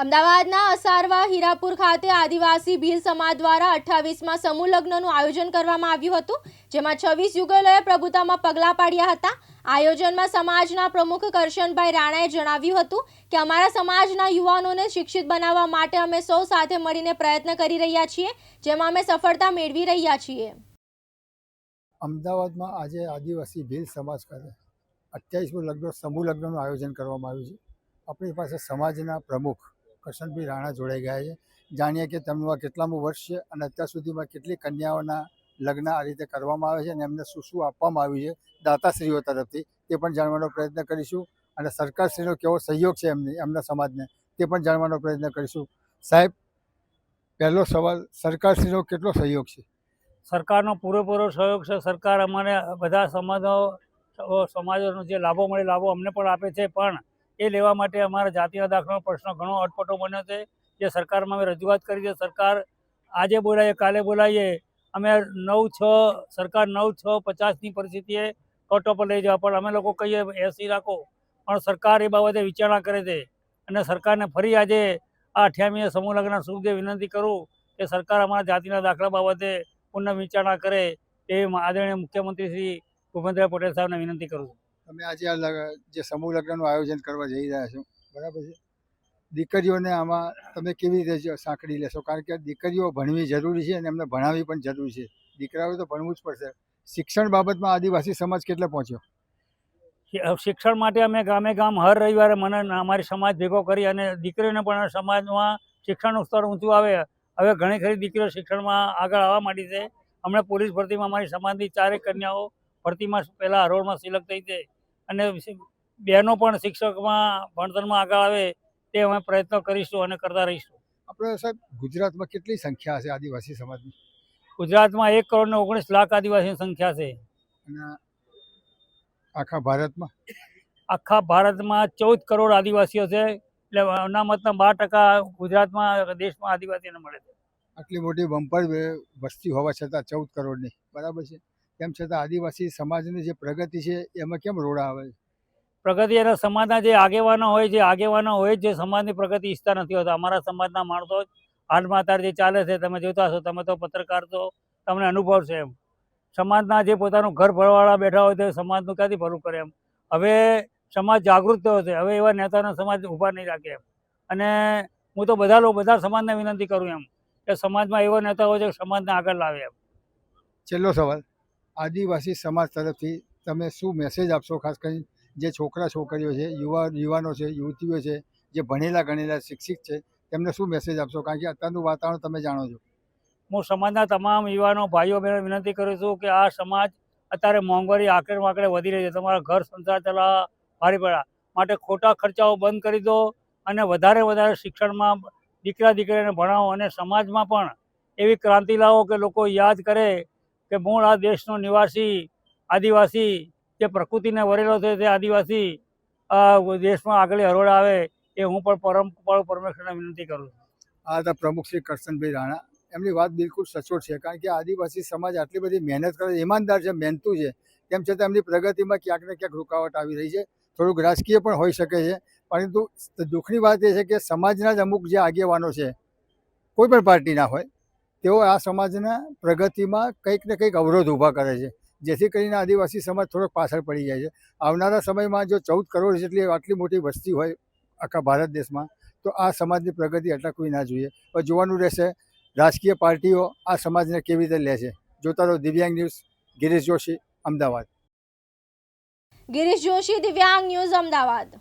અમદાવાદના અસારવા હીરાપુર ખાતે આદિવાસી ભીલ સમાજ દ્વારા અઠ્ઠાવીસમાં સમૂહ લગ્નનું આયોજન કરવામાં આવ્યું હતું, જેમાં છવ્વીસ યુગલોએ પ્રભુતામાં પગલાં પાડ્યા હતા. આયોજનમાં સમાજના પ્રમુખ કરશનભાઈ રાણાએ જણાવ્યું હતું કે, અમારા સમાજના યુવાનોને શિક્ષિત બનાવવા માટે અમે સૌ સાથે મળીને પ્રયત્ન કરી રહ્યા છીએ, જેમાં અમે સફળતા મેળવી રહ્યા છીએ. અમદાવાદમાં આજે આદિવાસી ભીલ સમાજ ખાતે અઠ્યાવીસમું લગ્ન, સમૂહ લગ્નનું આયોજન કરવામાં આવ્યું છે. આપણી પાસે સમાજના પ્રમુખ કરશનભાઈ રાણા જોડાઈ ગયા છે. જાણીએ કે તેમનું આ કેટલામું વર્ષ છે અને અત્યાર સુધીમાં કેટલી કન્યાઓના લગ્ન આ રીતે કરવામાં આવે છે અને એમને શું શું આપવામાં આવ્યું છે. દાતાશ્રીઓ તરફથી તે પણ જાણવાનો પ્રયત્ન કરીશું અને સરકારશ્રીનો કેવો સહયોગ છે એમની, એમના સમાજને તે પણ જાણવાનો પ્રયત્ન કરીશું. સાહેબ, પહેલો સવાલ, સરકારશ્રીનો કેટલો સહયોગ છે? સરકારનો પૂરેપૂરો સહયોગ છે. સરકાર અમને બધા સમાજો સમાજોનો જે લાભો મળે લાભો અમને પણ આપે છે. પણ એ લેવા માટે અમારા જાતિના દાખલાનો પ્રશ્ન ઘણો અટપટો બન્યો છે. જે સરકારમાં અમે રજૂઆત કરી છે. સરકાર આજે બોલાવીએ કાલે બોલાવીએ અમે નવ છ, સરકાર નવ છ પચાસની પરિસ્થિતિએ કોર્ટો પર લઈ જવા પણ અમે લોકો કહીએ, એસી રાખો. પણ સરકાર એ બાબતે વિચારણા કરે છે. અને સરકારને ફરી આજે આ અઠ્યામીએ સમૂહ લગ્ન શુભદે વિનંતી કરું કે સરકાર અમારા જાતિના દાખલા બાબતે પુનઃ વિચારણા કરે. એ આદરણીય મુખ્યમંત્રી શ્રી ભૂપેન્દ્ર પટેલ સાહેબને વિનંતી કરું છું. તમે આજે આ જે સમૂહ લગ્નનું આયોજન કરવા જઈ રહ્યા છો, બરાબર છે? દીકરીઓને આમાં તમે કેવી રીતે સાંકળી લેશો? કારણ કે દીકરીઓ ભણવી જરૂરી છે અને એમને ભણાવવી પણ જરૂરી છે. દીકરાઓ તો ભણવું જ પડશે. શિક્ષણ બાબતમાં આદિવાસી સમાજ કેટલે પહોંચ્યો? શિક્ષણ માટે અમે ગામે ગામ હર રવિવારે મને અમારી સમાજ ભેગો કરી અને દીકરીઓને પણ સમાજમાં શિક્ષણનું સ્તર ઊંચું આવે. હવે ઘણી ખરી દીકરીઓ શિક્ષણમાં આગળ આવવા માંડી છે. હમણાં પોલીસ ભરતીમાં અમારી સમાજની ચારેક કન્યાઓ ભરતીમાં પહેલાં હરોળમાં સિલેક્ટ થઈ છે. અને બહેનો પણ શિક્ષકમાં ભણતરમાં આગળ આવે તે અમે પ્રયત્ન કરીશું અને કરતા રહીશું. આપણે સાહેબ ગુજરાતમાં કેટલી સંખ્યા છે આદિવાસી સમાજની? ગુજરાતમાં એક કરોડ ને ઓગણીસ લાખ આદિવાસીની સંખ્યા છે. અને આખા ભારતમાં? આખા ભારતમાં ચૌદ કરોડ આદિવાસીઓ છે. એટલે અનામતના બાર ટકા ગુજરાતમાં દેશમાં આદિવાસીને મળે છે. આટલી મોટી બમ્પર વસ્તી હોવા છતાં ચૌદ કરોડની. બરાબર છે? તેમ છતાં આદિવાસી સમાજની જે પ્રગતિ છે એમાં કેમ રોડા આવે છે? પ્રગતિ અને સમાજના જે આગેવાનો હોય છે આગેવાનો હોય જ જે સમાજની પ્રગતિ ઈચ્છતા નથી હોતા. અમારા સમાજના માણસો જ હાલમાં અત્યારે જે ચાલે છે તમે જોતા હશો તમે તો પત્રકાર છો તમને અનુભવ છે એમ. સમાજના જે પોતાનું ઘર ભરવાળા બેઠા હોય તે સમાજનું ક્યાંથી ભરું કરે એમ? હવે સમાજ જાગૃત થયો છે હવે એવા નેતાનો સમાજ ઊભા નહીં રાખે એમ. અને હું તો બધા લોકો બધા સમાજને વિનંતી કરું એમ કે સમાજમાં એવો નેતા હોય છે સમાજને આગળ લાવે એમ. છેલ્લો સવાલ. આદિવાસી સમાજ તરફથી તમે શું મેસેજ આપશો? ખાસ કરીને જે છોકરા છોકરીઓ છે, યુવા, યુવાનો છે, યુવતીઓ છે, જે ભણેલા ગણેલા શિક્ષિત છે, તેમને શું મેસેજ આપશો? કારણ કે અત્યારનું વાતાવરણ તમે જાણો છો. હું સમાજના તમામ યુવાનો, ભાઈઓ બહેનો વિનંતી કરું છું કે આ સમાજ અત્યારે મોંઘવારી આકરે વાંકડે વધી રહી છે. તમારા ઘર સંસાર ચલાવવા ભારે પડ્યા. માટે ખોટા ખર્ચાઓ બંધ કરી દો અને વધારે વધારે શિક્ષણમાં દીકરા દીકરીને ભણાવો અને સમાજમાં પણ એવી ક્રાંતિ લાવો કે લોકો યાદ કરે કે મૂળ આ દેશનો નિવાસી, આદિવાસી જે પ્રકૃતિને વરેલો છે તે આદિવાસી દેશમાં આગળ હરોળ આવે એ હું પણ પરમ પરમેશ્વરને વિનંતી કરું છું. આ હતા પ્રમુખ શ્રી કરશનભાઈ રાણા. એમની વાત બિલકુલ સચોટ છે, કારણ કે આદિવાસી સમાજ આટલી બધી મહેનત કરે ઈમાનદાર છે, મહેનતું છે. તેમ છતાં એમની પ્રગતિમાં ક્યાંક ને ક્યાંક રૂકાવટ આવી રહી છે. થોડુંક રાજકીય પણ હોઈ શકે છે. પરંતુ દુઃખની વાત એ છે કે સમાજના જ અમુક જે આગેવાનો છે, કોઈ પણ પાર્ટીના હોય તેઓ આ સમાજના પ્રગતિમાં કંઈક ને કંઈક અવરોધ ઊભા કરે છે. જેથી કરીને આદિવાસી સમાજ થોડોક પાછળ પડી જાય છે. આવનારા સમયમાં જો ચૌદ કરોડ જેટલી આટલી મોટી વસ્તી હોય આખા ભારત દેશમાં, તો આ સમાજની પ્રગતિ અટકવી ના જોઈએ. પણ જોવાનું રહેશે, રાજકીય પાર્ટીઓ આ સમાજને કેવી રીતે લે છે. જોતા રહો દિવ્યાંગ ન્યૂઝ, ગિરીશ જોશી, અમદાવાદ. ગિરીશ જોશી, દિવ્યાંગ ન્યૂઝ, અમદાવાદ.